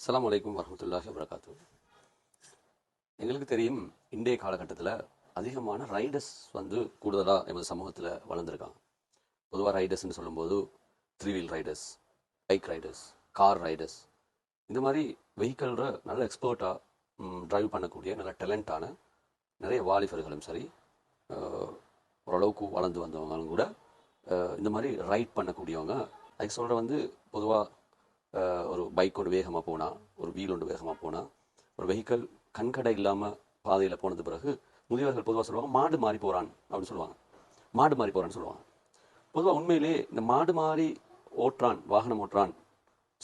அஸ்லாம் அலைக்கும் வரமத்துல்லாஹி வரகாத்து எங்களுக்கு தெரியும் இன்றைய காலகட்டத்தில் அதிகமான ரைடர்ஸ் வந்து கூடுதலாக எமது சமூகத்தில் வளர்ந்துருக்காங்க. பொதுவாக ரைடர்ஸ்னு சொல்லும்போது three wheel riders bike riders car riders இந்த மாதிரி வெஹிக்கிளில் நல்ல எக்ஸ்பர்ட்டாக டிரைவ் பண்ணக்கூடிய நல்ல டேலண்டான நிறைய வாலிபர்களும் சரி ஓரளவுக்கு வளர்ந்து வந்தவங்களும் கூட இந்த மாதிரி ரைட் பண்ணக்கூடியவங்க அதுக்கு சொல்கிற வந்து பொதுவாக ஒரு பைக் ஒன்று வேகமாக போனால் ஒரு வீல் ஒன்று வேகமாக போனால் ஒரு வெஹிக்கிள் கண்கடை இல்லாமல் பாதையில் போனது பிறகு முதியவர்கள் பொதுவாக சொல்லுவாங்க மாடு மாறி போகிறான் அப்படின்னு சொல்லுவாங்க. மாடு மாறி போகிறான்னு சொல்லுவாங்க. பொதுவாக உண்மையிலே இந்த மாடு மாறி ஓட்டுறான் வாகனம் ஓட்டுறான்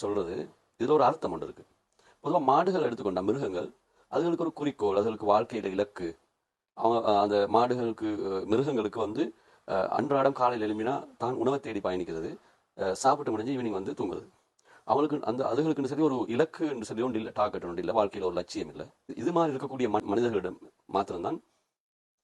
சொல்கிறது இதில் ஒரு அர்த்தம் ஒன்று இருக்குது பொதுவாக மாடுகள் எடுத்துக்கொண்ட மிருகங்கள் அதுகளுக்கு ஒரு குறிக்கோள் அதுகளுக்கு வாழ்க்கையில் இலக்கு. அவங்க அந்த மாடுகளுக்கு மிருகங்களுக்கு வந்து அன்றாடம் காலையில் எழுப்பினா தான் உணவை தேடி பயணிக்கிறது சாப்பிட்டு முடிஞ்சு ஈவினிங் வந்து தூங்குறது. அவங்களுக்கு அந்த அதுகளுக்குன்னு சொல்லி ஒரு இலக்கு என்று சொல்லி ஒன்று இல்லை டார்கெட் ஒன்று இல்லை வாழ்க்கையில் ஒரு லட்சியம் இல்லை. இது மாதிரி இருக்கக்கூடிய ம- மனிதர்களிடம் மாத்திரம்தான்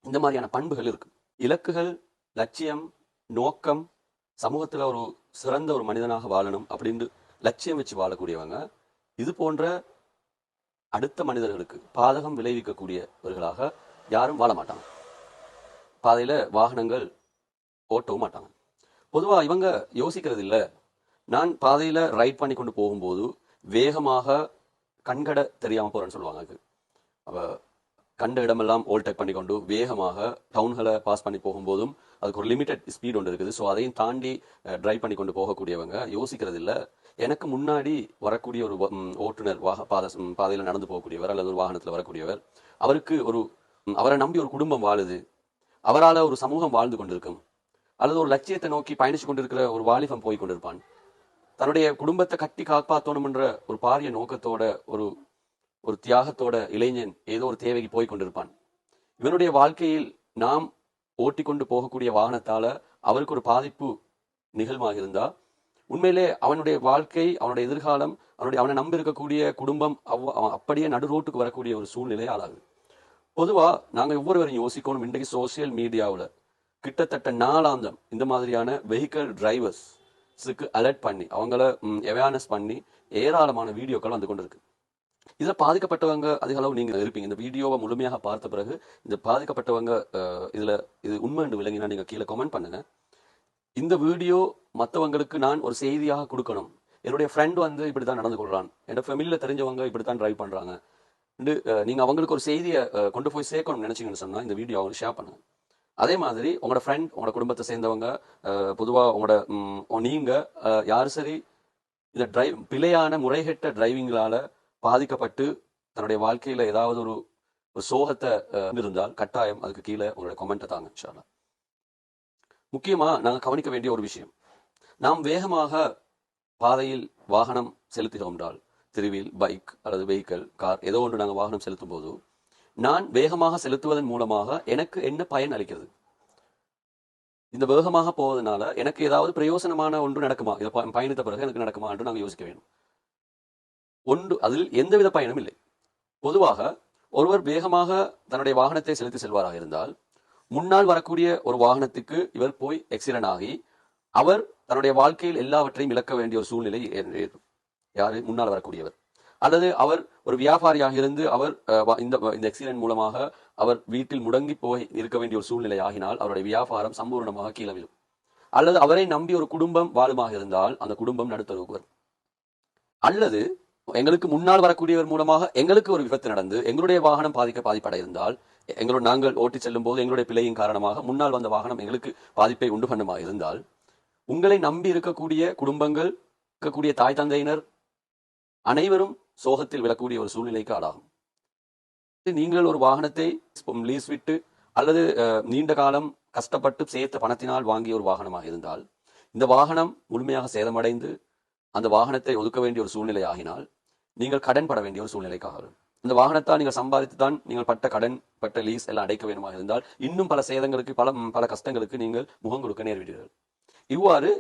இந்த மாதிரியான பண்புகள் இருக்கு. இலக்குகள் லட்சியம் நோக்கம் சமூகத்தில் ஒரு சிறந்த ஒரு மனிதனாக வாழணும் அப்படின்னு லட்சியம் வச்சு வாழக்கூடியவங்க இது போன்ற அடுத்த மனிதர்களுக்கு பாதகம் விளைவிக்கக்கூடியவர்களாக யாரும் வாழ மாட்டாங்க. பாதையில் வாகனங்கள் ஓட்டவும் மாட்டாங்க. பொதுவாக இவங்க யோசிக்கிறது இல்லை நான் பாதையில் ரைட் பண்ணி கொண்டு போகும்போது வேகமாக கண்கட தெரியாமல் போகிறேன்னு சொல்லுவாங்க அதுக்கு. அப்போ கண்ட இடமெல்லாம் ஓல்டெக் பண்ணி கொண்டு வேகமாக டவுன்களை பாஸ் பண்ணி போகும்போதும் அதுக்கு ஒரு லிமிட்டட் ஸ்பீட் ஒன்று இருக்குது. ஸோ அதையும் தாண்டி ட்ரைவ் பண்ணி கொண்டு போகக்கூடியவங்க யோசிக்கிறது இல்லை எனக்கு முன்னாடி வரக்கூடிய ஒரு ஓட்டுநர் வாக பாத பாதையில் நடந்து போகக்கூடியவர் அல்லது ஒரு வாகனத்தில் வரக்கூடியவர் அவருக்கு ஒரு அவரை நம்பி ஒரு குடும்பம் வாழுது. அவரால் ஒரு சமூகம் வாழ்ந்து கொண்டிருக்கும். அல்லது ஒரு லட்சியத்தை நோக்கி பயணிச்சு கொண்டிருக்கிற ஒரு வாலிபம் போய் கொண்டிருப்பான். தன்னுடைய குடும்பத்தை கட்டி காப்பாற்றணும்ன்ற ஒரு பாரிய நோக்கத்தோட ஒரு ஒரு தியாகத்தோட இளைஞன் ஏதோ ஒரு தேவைக்கு போய் கொண்டிருப்பான். இவனுடைய வாழ்க்கையில் நாம் ஓட்டிக்கொண்டு போகக்கூடிய வாகனத்தால அவருக்கு ஒரு பாதிப்பு நிகழ்மாக இருந்தா உண்மையிலே அவனுடைய வாழ்க்கை அவனுடைய எதிர்காலம் அவனுடைய அவனை நம்பி இருக்கக்கூடிய குடும்பம் அவ் அப்படியே நடு ரோட்டுக்கு வரக்கூடிய ஒரு சூழ்நிலை ஆளாகுது. பொதுவா நாங்க ஒவ்வொருவரையும் யோசிக்கணும் இன்றைக்கு சோசியல் மீடியாவில் கிட்டத்தட்ட நாளாந்தம் இந்த மாதிரியான வெஹிக்கல் டிரைவர்ஸ் டிரைவர்ஸுக்கு அலர்ட் பண்ணி அவங்கள அவேர்னஸ் பண்ணி ஏராளமான வீடியோக்கள் வந்து கொண்டிருக்கு. இதில் பாதிக்கப்பட்டவங்க அதிக அளவு நீங்கள் இருப்பீங்க. இந்த வீடியோவை முழுமையாக பார்த்த பிறகு இந்த பாதிக்கப்பட்டவங்க இதில் இது உண்மை என்று விளங்கினா நீங்கள் கீழே கமெண்ட் பண்ணுங்க. இந்த வீடியோ மற்றவங்களுக்கு நான் ஒரு செய்தியாக கொடுக்கணும். என்னுடைய ஃப்ரெண்ட் வந்து இப்படி தான் நடந்து கொள்றான். என்னோட ஃபெமிலியில் தெரிஞ்சவங்க இப்படி தான் ட்ரைவ் பண்ணுறாங்க நீங்கள் அவங்களுக்கு ஒரு செய்தியை கொண்டு போய் சேர்க்கணும்னு நினச்சிங்கன்னு சொன்னால் இந்த வீடியோ அவங்களுக்கு ஷேர் பண்ணுங்க. அதே மாதிரி உங்களோட ஃப்ரெண்ட் உங்களோட குடும்பத்தை சேர்ந்தவங்க பொதுவாக உங்களோட நீங்கள் நீங்க யாரு சரி இந்த டிரை பிழையான முறைகெட்ட டிரைவிங்களால பாதிக்கப்பட்டு தன்னுடைய வாழ்க்கையில ஏதாவது ஒரு ஒரு சோகத்தை அஹ், இருந்தால் கட்டாயம் அதுக்கு கீழே உங்களோட கமெண்ட்டை தாங்க இன்ஷா முக்கியமா நாங்க கவனிக்க வேண்டிய ஒரு விஷயம். நாம் வேகமாக பாதையில் வாகனம் செலுத்துகிறோம் என்றால் திருவில் பைக் அல்லது வெஹிக்கிள் கார் ஏதோ ஒன்று நாங்கள் வாகனம் செலுத்தும் போது நான் வேகமாக செலுத்துவதன் மூலமாக எனக்கு என்ன பயன் அளிக்கிறது? இந்த வேகமாக போவதனால எனக்கு ஏதாவது பிரயோசனமான ஒன்று நடக்குமா? இதை ப- பயணித்த பிறகு எனக்கு நடக்குமா என்று நாங்கள் யோசிக்க வேண்டும். ஒன்று அதில் எந்தவித பயனும் இல்லை. பொதுவாக ஒருவர் வேகமாக தன்னுடைய வாகனத்தை செலுத்தி செல்வாராக இருந்தால் முன்னால் வரக்கூடிய ஒரு வாகனத்துக்கு இவர் போய் எக்ஸிடென்ட் ஆகி அவர் தன்னுடைய வாழ்க்கையில் எல்லாவற்றையும் இழக்க வேண்டிய ஒரு சூழ்நிலை ஏற்படும். யாரு? முன்னால் வரக்கூடியவர். அல்லது அவர் ஒரு வியாபாரியாக இருந்து அவர் இந்த இந்த எக்ஸிடென்ட் மூலமாக அவர் வீட்டில் முடங்கி போய் இருக்க வேண்டிய ஒரு சூழ்நிலை ஆகினால் அவருடைய வியாபாரம் சம்பூர்ணமாக கீழே விழும். அல்லது அவரை நம்பி ஒரு குடும்பம் வாழுமாக இருந்தால் அந்த குடும்பம் நடுத்தரவுக்கு வரும் அல்லது எங்களுக்கு முன்னால் வரக்கூடியவர் மூலமாக எங்களுக்கு ஒரு விபத்து நடந்து எங்களுடைய வாகனம் பாதிக்க பாதிப்பட இருந்தால் எங்களோட நாங்கள் ஓட்டி செல்லும் போது எங்களுடைய பிழையின் காரணமாக முன்னால் வந்த வாகனம் எங்களுக்கு பாதிப்பை உண்டு பண்ணுமா இருந்தால் உங்களை நம்பி இருக்கக்கூடிய குடும்பங்கள் இருக்கக்கூடிய தாய் தந்தையினர் அனைவரும் சோகத்தில் விழக்கூடிய ஒரு சூழ்நிலைக்கு ஆளாகும். நீங்கள் ஒரு வாகனத்தை லீஸ் விட்டு அல்லது நீண்ட காலம் கஷ்டப்பட்டு சேர்த்த பணத்தினால் வாங்கிய ஒரு வாகனமாக இருந்தால் இந்த வாகனம் முழுமையாக சேதமடைந்து அந்த வாகனத்தை ஒதுக்க வேண்டிய ஒரு சூழ்நிலை ஆகினால் நீங்கள் கடன் பட வேண்டிய ஒரு சூழ்நிலைக்காக வரும் இந்த வாகனத்தால் நீங்கள் சம்பாதித்து தான் நீங்கள் பட்ட கடன் பட்ட லீஸ் எல்லாம் அடைக்க வேண்டுமாக இருந்தால் இன்னும் பல சேதங்களுக்கு பல பல கஷ்டங்களுக்கு நீங்கள் முகம் கொடுக்க நேரிடுவீர்கள் இவ்வாறு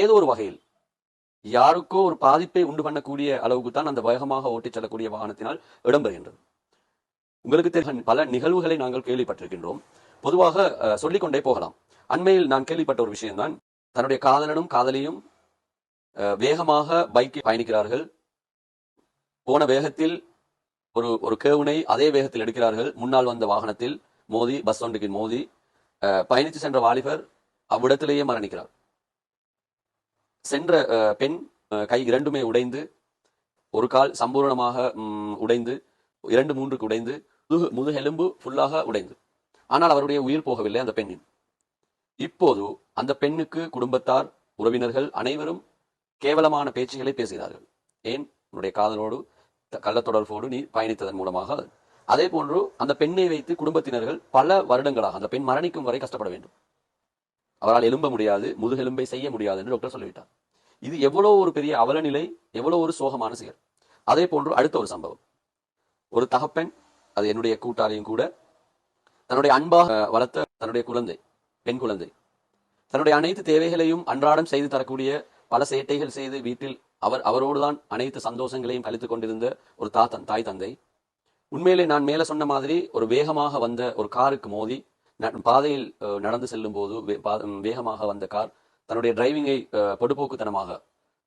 ஏதோ ஒரு வகையில் யாருக்கோ ஒரு பாதிப்பை உண்டு பண்ணக்கூடிய அளவுக்கு தான் அந்த வேகமாக ஓட்டிச் செல்லக்கூடிய வாகனத்தினால் இடம்பெறுகின்றது. உங்களுக்கு தெரிந்த பல நிகழ்வுகளை நாங்கள் கேள்விப்பட்டிருக்கின்றோம். பொதுவாக அஹ், சொல்லிக்கொண்டே போகலாம். அண்மையில் நான் கேள்விப்பட்ட ஒரு விஷயம்தான் தன்னுடைய காதலனும் காதலியும் அஹ், வேகமாக பைக்கில் பயணிக்கிறார்கள். போன வேகத்தில் ஒரு ஒரு கேவுனை அதே வேகத்தில் எடுக்கிறார்கள். முன்னால் வந்த வாகனத்தில் மோதி பஸ் ஒன்றுக்கு மோதி அஹ், பயணித்து சென்ற வாலிபர் அவ்விடத்திலேயே மரணிக்கிறார். சென்ற பெண் கை இரண்டுமே உடைந்து ஒரு கால் சம்பூர்ணமாக உடைந்து இரண்டு மூன்றுக்கு உடைந்து முது முதுகெலும்பு ஃபுல்லாக உடைந்து. ஆனால் அவருடைய உயிர் போகவில்லை அந்த பெண்ணின். இப்போது அந்த பெண்ணுக்கு குடும்பத்தார் உறவினர்கள் அனைவரும் கேவலமான பேச்சுகளை பேசுகிறார்கள். ஏன்? உன்னுடைய காதலோடு கள்ள தொடர்போடு நீ பயணித்ததன் மூலமாக. அதே போன்று அந்த பெண்ணை வைத்து குடும்பத்தினர்கள் பல வருடங்களாக அந்த பெண் மரணிக்கும் வரை கஷ்டப்பட வேண்டும். அவரால் எழும்ப முடியாது முதுகெலும்பை செய்ய முடியாது என்று டாக்டர் சொல்லிவிட்டார். இது எவ்வளவு ஒரு பெரிய அவலநிலை எவ்வளவு ஒரு சோகமான செயல். அதே போன்று அடுத்த ஒரு சம்பவம். ஒரு தகப்பன் அது என்னுடைய கூட்டாளியும் கூட தன்னுடைய அன்பாக வளர்த்த தன்னுடைய குழந்தை பெண் குழந்தை. தன்னுடைய அனைத்து தேவைகளையும் அன்றாடம் செய்து தரக்கூடிய பல சேட்டைகள் செய்து வீட்டில் அவர் அவரோடுதான் அனைத்து சந்தோஷங்களையும் கழித்துக் கொண்டிருந்த ஒரு தாத்தன் தாய் தந்தை. உண்மையிலே நான் மேல சொன்ன மாதிரி ஒரு வேகமாக வந்த ஒரு காருக்கு மோதி ந- பாதையில் நடந்து செல்லும் போது வே- வேகமாக வந்த கார் தன்னுடைய டிரைவிங்கை படுபோக்குத்தனமாக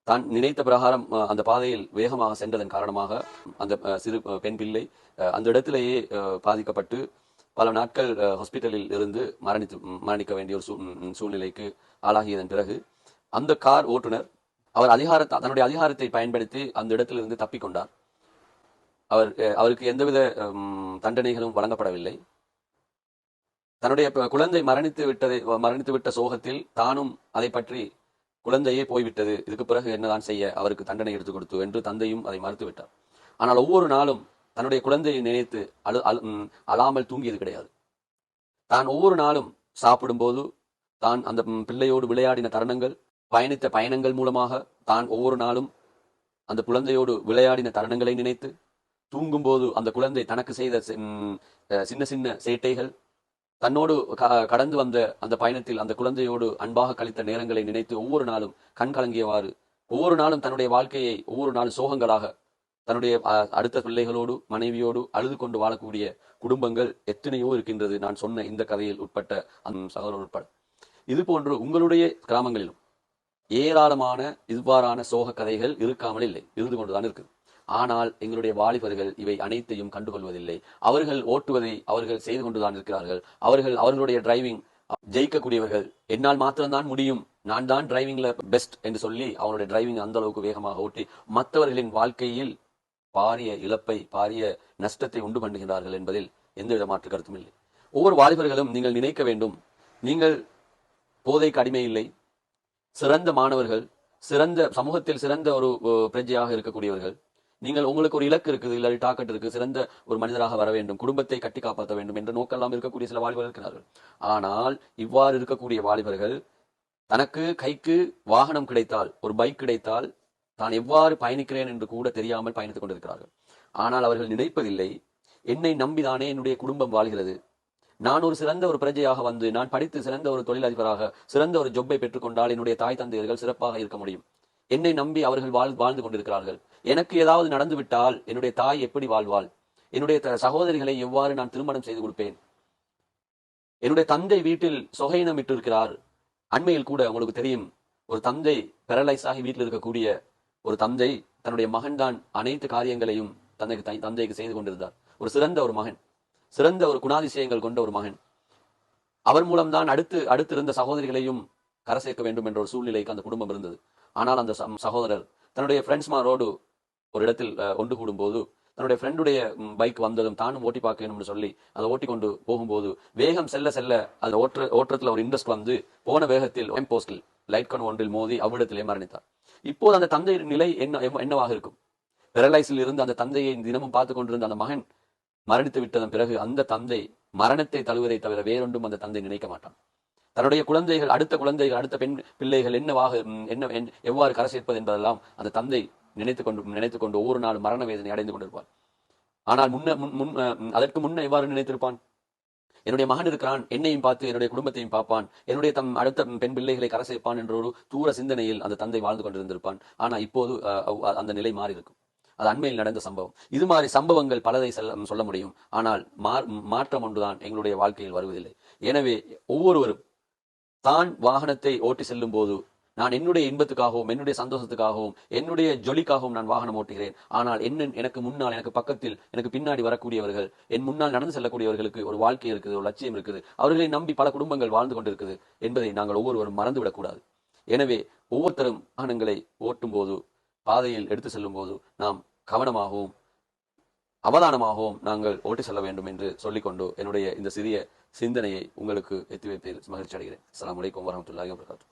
தான் நினைத்த பிரகாரம் அந்த பாதையில் வேகமாக சென்றதன் காரணமாக அந்த சிறு பெண் பிள்ளை அந்த இடத்திலேயே பாதிக்கப்பட்டு பல நாட்கள் ஹாஸ்பிட்டலில் இருந்து மரணித்து மரணிக்க வேண்டிய ஒரு சூ- சூழ்நிலைக்கு ஆளாகியதன் பிறகு அந்த கார் ஓட்டுநர் அவர் அதிகார தன்னுடைய அதிகாரத்தை பயன்படுத்தி அந்த இடத்திலிருந்து தப்பிக்கொண்டார் அவர் அவருக்கு எந்தவித தண்டனைகளும் வழங்கப்படவில்லை. தன்னுடைய குழந்தை மரணித்து விட்டதை மரணித்து விட்ட சோகத்தில் தானும் அதை பற்றி குழந்தையே போய்விட்டது. இதுக்கு பிறகு என்னதான் செய்ய அவருக்கு தண்டனை எடுத்து கொடுத்து என்று தந்தையும் அதை மறுத்து விட்டார். ஆனால் ஒவ்வொரு நாளும் தன்னுடைய குழந்தையை நினைத்து அழு அழாமல் தூங்கியது கிடையாது. தான் ஒவ்வொரு நாளும் சாப்பிடும்போது தான் அந்த பிள்ளையோடு விளையாடின தருணங்கள் பயணித்த பயணங்கள் மூலமாக தான் ஒவ்வொரு நாளும் அந்த குழந்தையோடு விளையாடின தருணங்களை நினைத்து தூங்கும்போது அந்த குழந்தை தனக்கு செய்த சின்ன சின்ன சேட்டைகள் தன்னோடு க- கடந்து வந்த அந்த பயணத்தில் அந்த குழந்தையோடு அன்பாக கழித்த நேரங்களை நினைத்து ஒவ்வொரு நாளும் கண் கலங்கியவாறு ஒவ்வொரு நாளும் தன்னுடைய வாழ்க்கையை ஒவ்வொரு நாளும் சோகங்களாக தன்னுடைய அடுத்த பிள்ளைகளோடு மனைவியோடு அழுது கொண்டு வாழக்கூடிய குடும்பங்கள் எத்தனையோ இருக்கின்றது நான் சொன்ன இந்த கதையில் உட்பட்ட அந்த சகோதரர் உட்பட. இது போன்று உங்களுடைய கிராமங்களிலும் ஏராளமான இவ்வாறான சோக கதைகள் இருக்காமல் இல்லை இருந்து கொண்டுதான் இருக்குது. ஆனால் எங்களுடைய வாலிபர்கள் இவை அனைத்தையும் கண்டுகொள்வதில்லை. அவர்கள் ஓட்டுவதை அவர்கள் செய்து கொண்டுதான் இருக்கிறார்கள். அவர்கள் அவர்களுடைய டிரைவிங் ஜெயிக்கக்கூடியவர்கள். என்னால் மாத்திரம்தான் முடியும். நான் தான் டிரைவிங்ல பெஸ்ட் என்று சொல்லி அவனுடைய டிரைவிங் அந்த அளவுக்கு வேகமாக ஓட்டி மற்றவர்களின் வாழ்க்கையில் பாரிய இழப்பை பாரிய நஷ்டத்தை உண்டு பண்ணுகிறார்கள் என்பதில் எந்தவித மாற்று கருத்தும் இல்லை. ஒவ்வொரு வாலிபர்களும் நீங்கள் நினைக்க வேண்டும். நீங்கள் போதைக்கு அடிமை இல்லை. சிறந்த மாணவர்கள் சிறந்த சமூகத்தில் சிறந்த ஒரு பிரஜையாக இருக்கக்கூடியவர்கள். நீங்கள் உங்களுக்கு ஒரு இலக்கு இருக்குது இல்லை டாக்கெட் இருக்கு சிறந்த ஒரு மனிதராக வர வேண்டும் குடும்பத்தை கட்டி காப்பாற்ற வேண்டும் என்ற நோக்கெல்லாம் இருக்கக்கூடிய சில வாலிபர்கள் இருக்கிறார்கள். ஆனால் இவ்வாறு இருக்கக்கூடிய வாலிபர்கள் தனக்கு கைக்கு வாகனம் கிடைத்தால் ஒரு பைக் கிடைத்தால் தான் எவ்வாறு பயணிக்கிறேன் என்று கூட தெரியாமல் பயணித்துக் கொண்டிருக்கிறார்கள். ஆனால் அவர்கள் நினைப்பதில்லை என்னை நம்பிதானே என்னுடைய குடும்பம் வாழ்கிறது. நான் ஒரு சிறந்த ஒரு பிரஜையாக வந்து நான் படித்து சிறந்த ஒரு தொழிலதிபராக சிறந்த ஒரு ஜொப்பை பெற்றுக்கொண்டால் என்னுடைய தாய் தந்தையர்கள் சிறப்பாக இருக்க முடியும். என்னை நம்பி அவர்கள் வாழ் வாழ்ந்து கொண்டிருக்கிறார்கள். எனக்கு ஏதாவது நடந்து விட்டால் என்னுடைய தாய் எப்படி வாழ்வாள்? என்னுடைய த- சகோதரிகளை எவ்வாறு நான் திருமணம் செய்து கொடுப்பேன்? என்னுடைய தந்தை வீட்டில் சொகையினம் விட்டிருக்கிறார் அண்மையில் கூட உங்களுக்கு தெரியும் ஒரு தந்தை பெரலைஸ் ஆகி வீட்டில் இருக்கக்கூடிய ஒரு தந்தை தன்னுடைய மகன்தான் அனைத்து காரியங்களையும் தந்தைக்கு தந்தைக்கு செய்து கொண்டிருந்தார். ஒரு சிறந்த ஒரு மகன் சிறந்த ஒரு குணாதிசயங்கள் கொண்ட ஒரு மகன். அவர் மூலம்தான் அடுத்து அடுத்து இருந்த சகோதரிகளையும் கரை சேர்க்க வேண்டும் என்ற ஒரு சூழ்நிலைக்கு அந்த குடும்பம் இருந்தது. ஆனால் அந்த சகோதரர் தன்னுடைய ஃப்ரெண்ட்ஸ்மாரோடு ஒரு இடத்தில் அஹ், ஒன்று கூடும்போது தன்னுடைய ஃப்ரெண்டுடைய பைக் வந்ததும் தானும் ஓட்டி பார்க்கணும்னு சொல்லி அதை ஓட்டி கொண்டு போகும்போது வேகம் செல்ல செல்ல அந்த ஓட்ட ஓட்டத்தில் ஒரு இன்ட்ரெஸ்ட் வந்து போன வேகத்தில் போஸ்டில் லைட் கண் ஒன்றில் மோதி அவ்விடத்திலே மரணித்தார். இப்போது அந்த தந்தையின் நிலை என்ன என்னவாக இருக்கும்? பெரலைஸில் இருந்து அந்த தந்தையை தினமும் பார்த்து கொண்டிருந்த அந்த மகன் மரணித்து விட்டதன் பிறகு அந்த தந்தை மரணத்தை தழுவதை தவிர வேறொன்றும் அந்த தந்தை நினைக்க மாட்டான். தன்னுடைய குழந்தைகள் அடுத்த குழந்தைகள் அடுத்த பெண் பிள்ளைகள் என்னவாக என்ன எவ்வாறு கரை சேர்ப்பது என்பதெல்லாம் அந்த தந்தை நினைத்துக் கொண்டு நினைத்துக் கொண்டு ஒவ்வொரு நாள் மரண வேதனை அடைந்து கொண்டிருப்பார். ஆனால் முன்ன முன் முன் அதற்கு முன்ன எவ்வாறு நினைத்திருப்பான்? என்னுடைய மகன் இருக்கிறான் என்னையும் பார்த்து என்னுடைய குடும்பத்தையும் பார்ப்பான் என்னுடைய தம் அடுத்த பெண் பிள்ளைகளை கரை சேர்ப்பான் என்ற ஒரு தூர சிந்தனையில் அந்த தந்தை வாழ்ந்து கொண்டிருந்திருப்பான். ஆனா இப்போது அந்த நிலை மாறி இருக்கும் அது அண்மையில் நடந்த சம்பவம். இது மாதிரி சம்பவங்கள் பலதை சொல்ல முடியும். ஆனால் மா- மாற்றம் ஒன்றுதான் எங்களுடைய வாழ்க்கையில் வருவதில்லை. எனவே ஒவ்வொருவரும் தான் வாகனத்தை ஓட்டி செல்லும் போது நான் என்னுடைய இன்பத்துக்காகவும் என்னுடைய சந்தோஷத்துக்காகவும் என்னுடைய ஜொலிக்காகவும் நான் வாகனம் ஓட்டுகிறேன். ஆனால் என்ன எனக்கு முன்னால் எனக்கு பக்கத்தில் எனக்கு பின்னாடி வரக்கூடியவர்கள் என் முன்னால் நடந்து செல்லக்கூடியவர்களுக்கு ஒரு வாழ்க்கை இருக்குது ஒரு லட்சியம் இருக்குது. அவர்களை நம்பி பல குடும்பங்கள் வாழ்ந்து கொண்டிருக்குது என்பதை நாங்கள் ஒவ்வொருவரும் மறந்துவிடக்கூடாது. எனவே ஒவ்வொருத்தரும் வாகனங்களை ஓட்டும் போது பாதையில் எடுத்து செல்லும் போது நாம் கவனமாகவும் அவதானமாகவும் நாங்கள் ஓட்டி செல்ல வேண்டும் என்று சொல்லிக்கொண்டு என்னுடைய இந்த சிறிய சிந்தனையை உங்களுக்கு எத்தி வைப்பதில் மகிழ்ச்சி அடைகிறேன். அலாம் வலைக்கம் வரமத்துல்லாஹி வபரகாத்துஹு.